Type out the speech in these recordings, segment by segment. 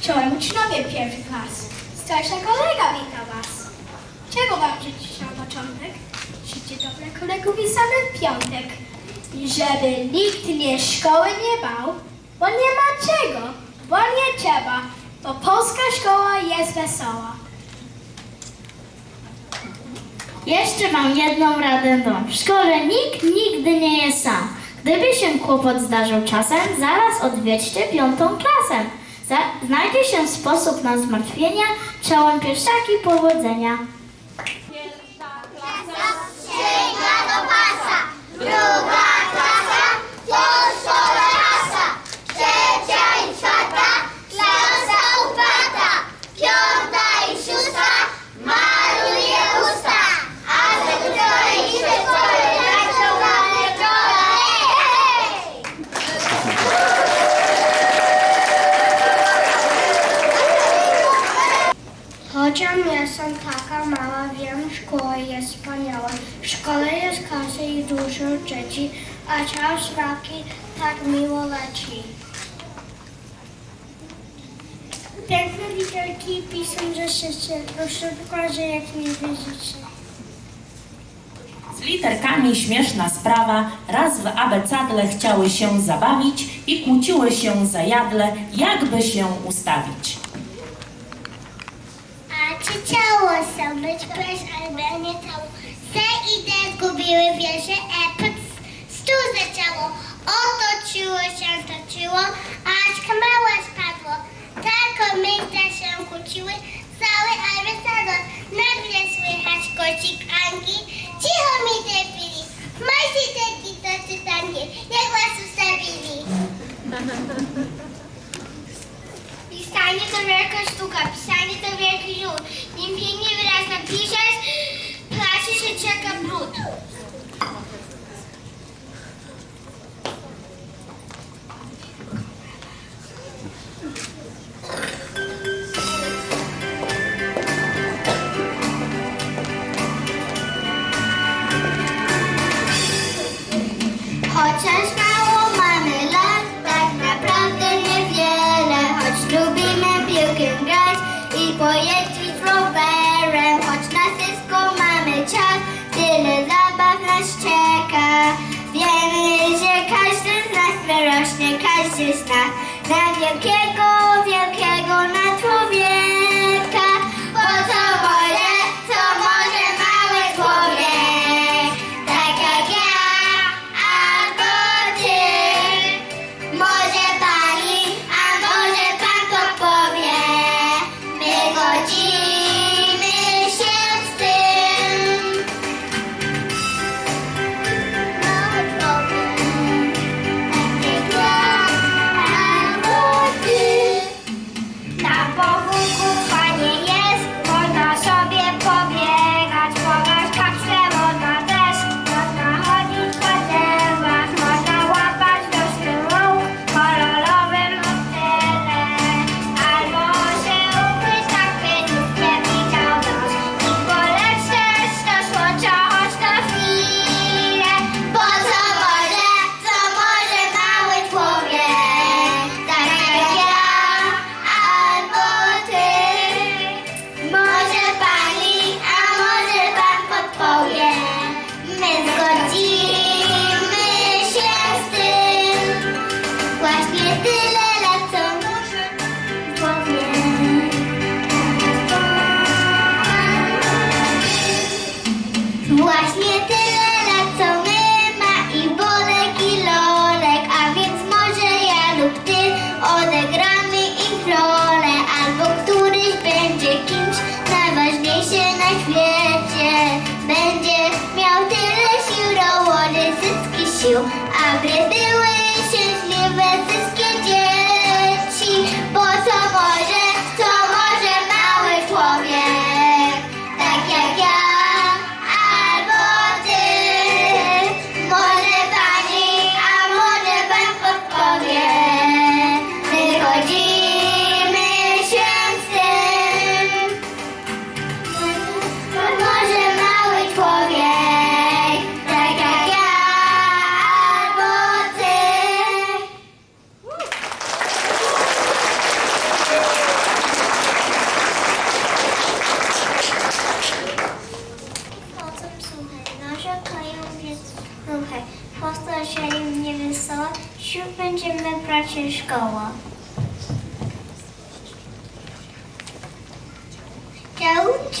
Czołem uczniowie pierwszych klas. Starsza kolega wita was. Czego wam życzyć na początek? Życzcie dobre kolegów i same w piątek. Żeby nikt mnie szkoły nie bał, bo nie ma czego, bo nie trzeba, bo polska szkoła jest wesoła. Jeszcze mam jedną radę dom. W szkole nikt nigdy nie jest sam. Gdyby się kłopot zdarzył czasem, zaraz odwiedźcie piątą klasę. Znajdzie się sposób na zmartwienia, czołem pierwszaki powodzenia. Jestem taka mała, wiem, szkoła jest wspaniała. W szkole jest kasy i dużo dzieci, a czas raki tak miło leci. Piękne literki piszą, że się proszę pokażę, jak mi widzicie. Z literkami śmieszna sprawa. Raz w abecadle chciały się zabawić i kłóciły się zajadle, jakby się ustawić. A czy są być bez albo nie ciało? Se i D zgubiły wieże, e, p, stu zaczęło. Otoczyło się, toczyło, aż małe spadło. Tak miejsca się kłóciły, cały alwesador. Nagle słychać kocik Angi. Cicho mi chwili, majcie te to czytanki, jak was ustawili. Pisanie to wielka sztuka, pisanie to wielki żółt. Nim pięknie wyraźnie piszesz, placi się czeka brud. Wielkiego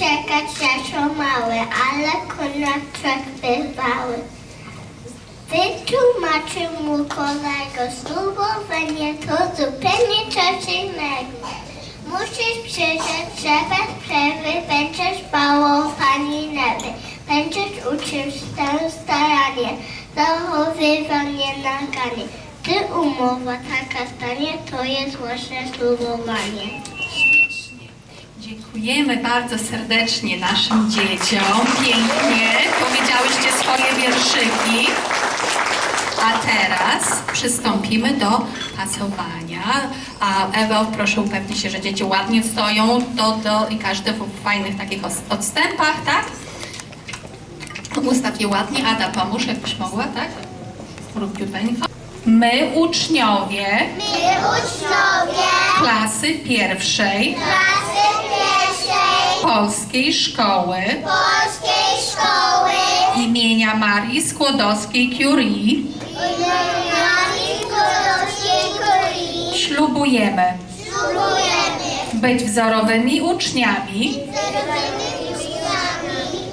czekać zaczął mały, ale konaczek bywały. Wytłumaczył mu kolego, ślubowanie to zupełnie coś innego. Musisz przyjrzeć, że bez przerwy będziesz bałą pani Newy. Będziesz uczył się staranie, zachowywanie naganie. Gdy umowa taka stanie, to jest właśnie ślubowanie. Dziękujemy bardzo serdecznie naszym dzieciom. Pięknie powiedziałyście swoje wierszyki. A teraz przystąpimy do pasowania. A Ewa, proszę upewnić się, że dzieci ładnie stoją do, do, i każdy w fajnych takich odstępach, tak? Ustaw je ładnie. Ada, pomóż, jakbyś mogła, tak? Króciuteńko. My, uczniowie My uczniowie klasy pierwszej klasy pierwszej Polskiej Szkoły. Polskiej Szkoły. Imienia Marii Skłodowskiej-Curie imienia Nikolowskiej Kurii ślubujemy. Ślubujemy. Być wzorowymi uczniami,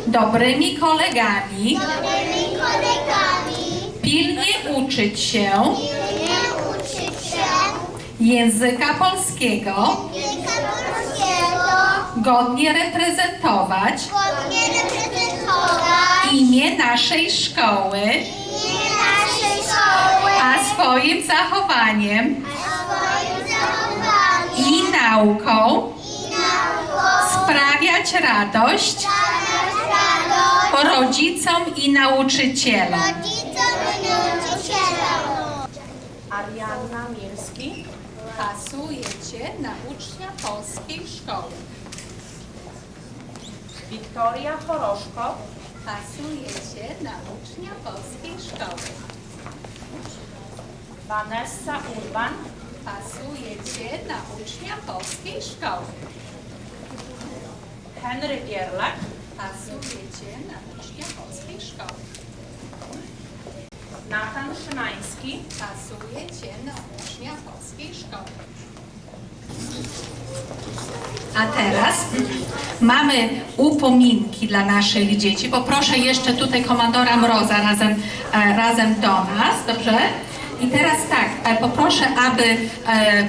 dobrymi kolegami, dobrymi kolegami, pilnie uczyć się. Nie uczyć się. Języka polskiego, godnie reprezentować godnie reprezentować imię naszej szkoły, imię naszej szkoły, a swoim zachowaniem a swoim zachowaniem i nauką i nauką sprawiać radość dawać radość rodzicom i nauczycielom. rodzicom i nauczycielom. Arianna Mirski. Pasujecie na ucznia polskiej szkoły. Wiktoria Choroszko. Pasujecie na ucznia polskiej szkoły. Vanessa Urban. Pasujecie na ucznia polskiej szkoły. Henry Gierlak. Pasujecie na ucznia polskiej szkoły. Nathan Szymański. Pasujecie na ucznia polskiej szkoły. A teraz mamy upominki dla naszych dzieci. Poproszę jeszcze tutaj komandora Mroza razem, e, razem do nas, dobrze? I teraz tak, e, poproszę, aby e,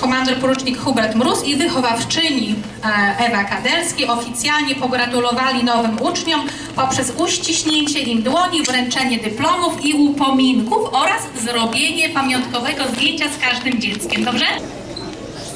komandor porucznik Hubert Mróz i wychowawczyni Ewa Kadelski oficjalnie pogratulowali nowym uczniom poprzez uściśnięcie im dłoni, wręczenie dyplomów i upominków oraz zrobienie pamiątkowego zdjęcia z każdym dzieckiem, dobrze?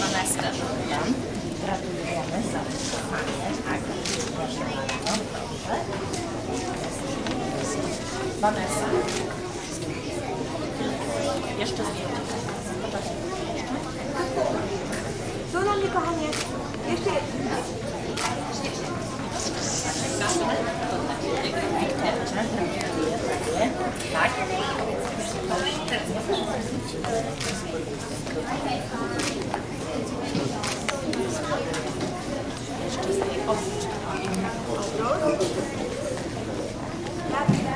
Vanessa Urban. Gratulujemy za wychowanie. Tak, proszę bardzo. Proszę. Vanessa. Jeszcze zdjęcie. Poczekaj. Jeszcze. Tu na mnie, kochanie. Jeszcze. Tak. Jeszcze zdjęcie. Odwróć. jeszcze Gracias.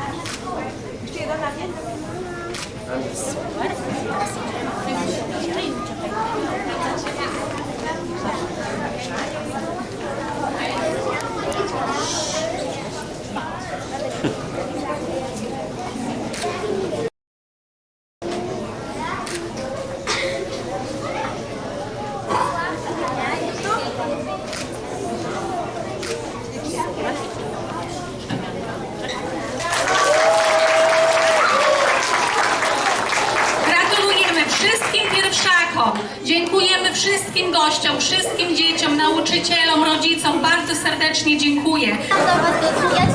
Nauczycielom, rodzicom. Bardzo serdecznie dziękuję. Ja.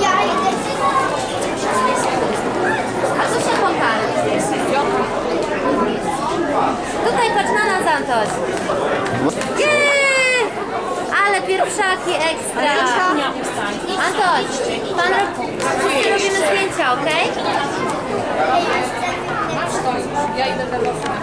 Ja.